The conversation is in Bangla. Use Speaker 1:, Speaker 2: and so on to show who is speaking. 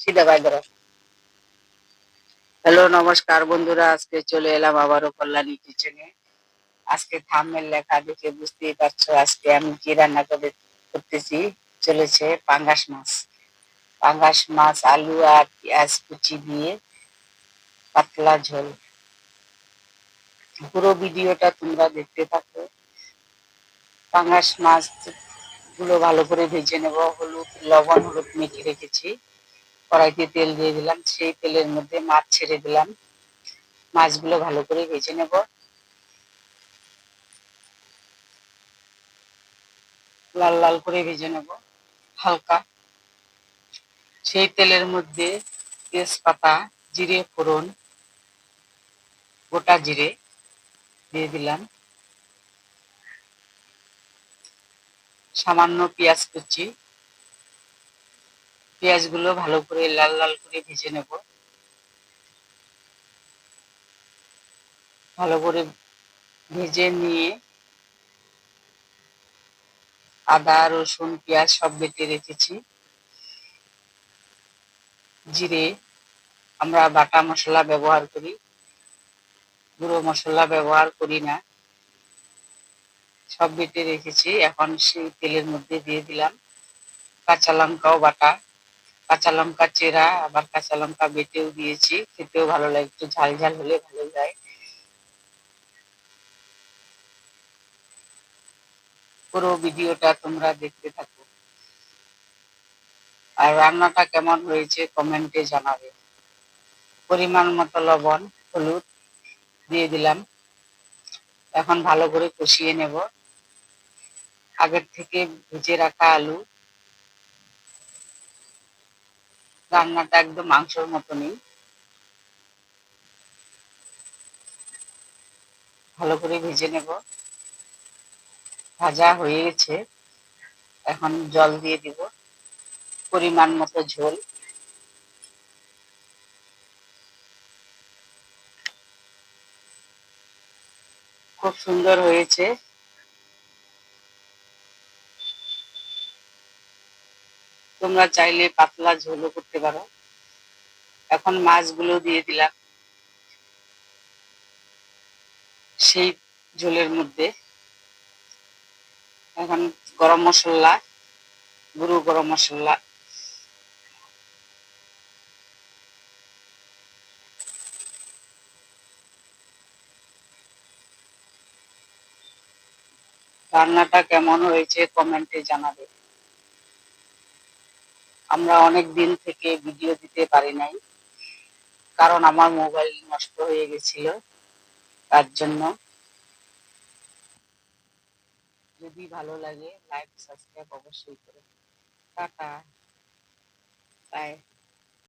Speaker 1: সিধা ধরো হ্যালো, নমস্কার বন্ধুরা, আজকে চলে এলাম আবারও কল্যাণী কিচেনে আজকে থামের লেখা দেখে বুঝতেই পারছ, আজকে আমি কি রান্না করে করতেছি, চলেছে পাঙ্গাস মাছ। পাঙ্গাস মাছ, আলু আর পেঁয়াজ কুচি দিয়ে পাতলা ঝোল। পুরো ভিডিওটা তোমরা দেখতে থাকো। পাঙ্গাস মাছগুলো ভালো করে ভেজে নেব। হলুদ, লবণ, হলুদ মেখে রেখেছি। কড়াইতে তেল দিয়ে দিলাম, সেই তেলের মধ্যে মাছ ছেড়ে দিলাম। মাছগুলো ভালো করে ভেজে নেব। লাল লাল করে ভেজে নেব, হালকা। সেই তেলের মধ্যে তেজপাতা, জিরে, ফোড়ন, গোটা জিরে দিয়ে দিলাম। সামান্য পেঁয়াজ কুচি পেঁয়াজগুলো ভালো করে লাল লাল করে ভেজে নেব। ভালো করে ভেজে নিয়ে আদা, রসুন, পেঁয়াজ সব বেটে রেখেছি। জিরে আমরা বাটা মশলা ব্যবহার করি, গুঁড়ো মশলা ব্যবহার করি না। সব বেটে রেখেছি, এখন সেই তেলের মধ্যে দিয়ে দিলাম কাঁচা লঙ্কাও বাটা। কাঁচা লঙ্কা চেরা, আবার কাঁচা লঙ্কা বেটেও দিয়েছি। খেতেও ভালো লাগে, একটু ঝাল ঝাল হলে ভালো যায়। পুরো ভিডিওটা তোমরা দেখতে থাকো। আর রান্নাটা কেমন হয়েছে কমেন্টে জানাবে। পরিমাণ মতো লবণ, হলুদ দিয়ে দিলাম। এখন ভালো করে কষিয়ে নেব। আগের থেকে ভেজে রাখা আলু। রান্নাটা একদম মাংসর মতনই। ভালো করে ভেজে নেব। ভাজা হয়ে গেছে। এখন জল দিয়ে দিব। পরিমাণ মতো ঝোল। খুব সুন্দর হয়েছে। তোমরা চাইলে পাতলা ঝোলও করতে পারো। এখন মাছগুলো দিয়ে দিলাম। সেই ঝোলের মধ্যে এখন গরম মশলা, গুঁড়ো গরম মশলা। রান্নাটা কেমন হয়েছে কমেন্টে জানাবে। আমরা অনেক দিন থেকে ভিডিও দিতে পারি নাই। কারণ আমার মোবাইল নষ্ট হয়ে গেছিল, তার জন্য। যদি ভালো লাগে লাইক সাবস্ক্রাইব অবশ্যই করে টাটা। বাই